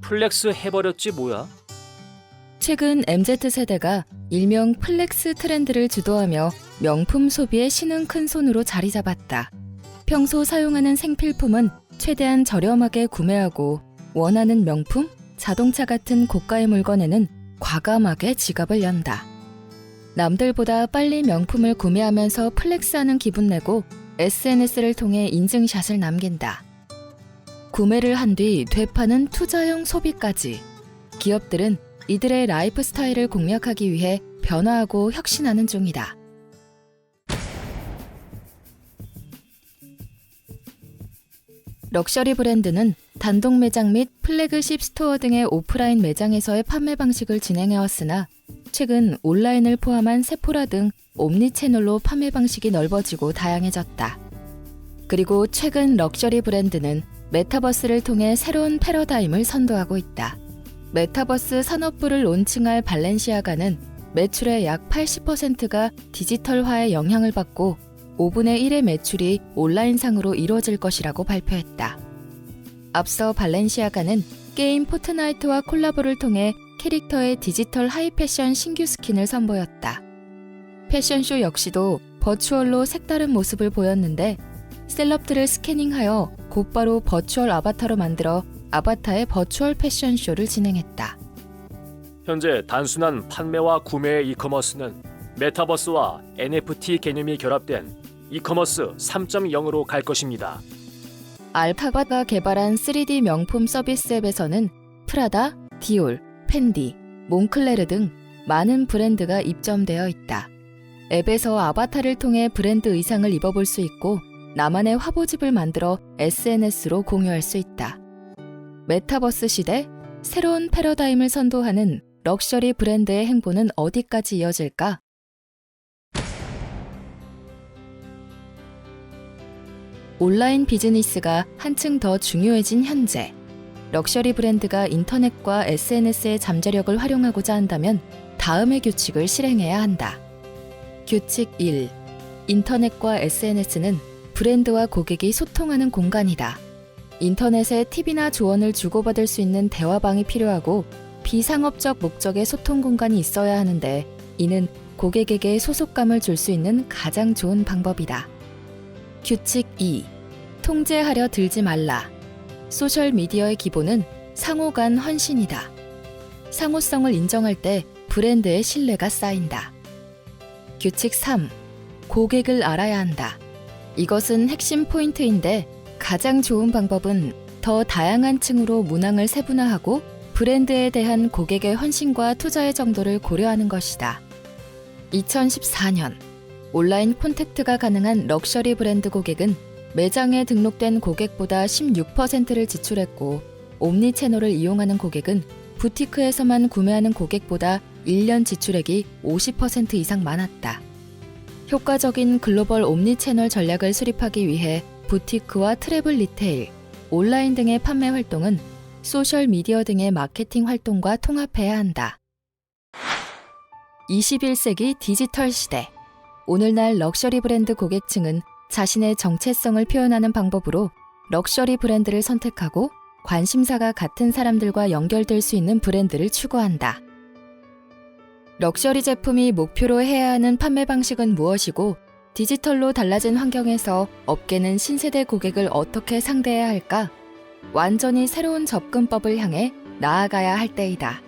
플렉스 해버렸지 뭐야? 최근 MZ세대가 일명 플렉스 트렌드를 주도하며 명품 소비에 신은 큰 손으로 자리 잡았다. 평소 사용하는 생필품은 최대한 저렴하게 구매하고 원하는 명품, 자동차 같은 고가의 물건에는 과감하게 지갑을 연다. 남들보다 빨리 명품을 구매하면서 플렉스하는 기분 내고 SNS를 통해 인증샷을 남긴다. 구매를 한 뒤 되파는 투자형 소비까지. 기업들은 이들의 라이프 스타일을 공략하기 위해 변화하고 혁신하는 중이다. 럭셔리 브랜드는 단독 매장 및 플래그십 스토어 등의 오프라인 매장에서의 판매 방식을 진행해왔으나 최근 온라인을 포함한 세포라 등 옴니 채널로 판매 방식이 넓어지고 다양해졌다. 그리고 최근 럭셔리 브랜드는 메타버스를 통해 새로운 패러다임을 선도하고 있다. 메타버스 산업부를 론칭할 발렌시아가는 매출의 약 80%가 디지털화의 영향을 받고 5분의 1의 매출이 온라인상으로 이루어질 것이라고 발표했다. 앞서 발렌시아가는 게임 포트나이트와 콜라보를 통해 캐릭터의 디지털 하이 패션 신규 스킨을 선보였다. 패션쇼 역시도 버추얼로 색다른 모습을 보였는데 셀럽들을 스캐닝하여 곧바로 버추얼 아바타로 만들어 아바타의 버추얼 패션쇼를 진행했다. 현재 단순한 판매와 구매의 이커머스는 메타버스와 NFT 개념이 결합된 이커머스 3.0으로 갈 것입니다. 알파바가 개발한 3D 명품 서비스 앱에서는 프라다, 디올, 펜디, 몽클레르 등 많은 브랜드가 입점되어 있다. 앱에서 아바타를 통해 브랜드 의상을 입어볼 수 있고 나만의 화보집을 만들어 SNS로 공유할 수 있다. 메타버스 시대 새로운 패러다임을 선도하는 럭셔리 브랜드의 행보는 어디까지 이어질까? 온라인 비즈니스가 한층 더 중요해진 현재, 럭셔리 브랜드가 인터넷과 SNS의 잠재력을 활용하고자 한다면 다음의 규칙을 실행해야 한다. 규칙 1. 인터넷과 SNS는 브랜드와 고객이 소통하는 공간이다. 인터넷에 팁이나 조언을 주고받을 수 있는 대화방이 필요하고 비상업적 목적의 소통 공간이 있어야 하는데 이는 고객에게 소속감을 줄 수 있는 가장 좋은 방법이다. 규칙 2. 통제하려 들지 말라. 소셜 미디어의 기본은 상호 간 헌신이다. 상호성을 인정할 때 브랜드의 신뢰가 쌓인다. 규칙 3. 고객을 알아야 한다. 이것은 핵심 포인트인데 가장 좋은 방법은 더 다양한 층으로 문항을 세분화하고 브랜드에 대한 고객의 헌신과 투자의 정도를 고려하는 것이다. 2014년 온라인 콘택트가 가능한 럭셔리 브랜드 고객은 매장에 등록된 고객보다 16%를 지출했고 옴니 채널을 이용하는 고객은 부티크에서만 구매하는 고객보다 1년 지출액이 50% 이상 많았다. 효과적인 글로벌 옴니 채널 전략을 수립하기 위해 부티크와 트래블 리테일, 온라인 등의 판매 활동은 소셜 미디어 등의 마케팅 활동과 통합해야 한다. 21세기 디지털 시대. 오늘날 럭셔리 브랜드 고객층은 자신의 정체성을 표현하는 방법으로 럭셔리 브랜드를 선택하고 관심사가 같은 사람들과 연결될 수 있는 브랜드를 추구한다. 럭셔리 제품이 목표로 해야 하는 판매 방식은 무엇이고 디지털로 달라진 환경에서 업계는 신세대 고객을 어떻게 상대해야 할까? 완전히 새로운 접근법을 향해 나아가야 할 때이다.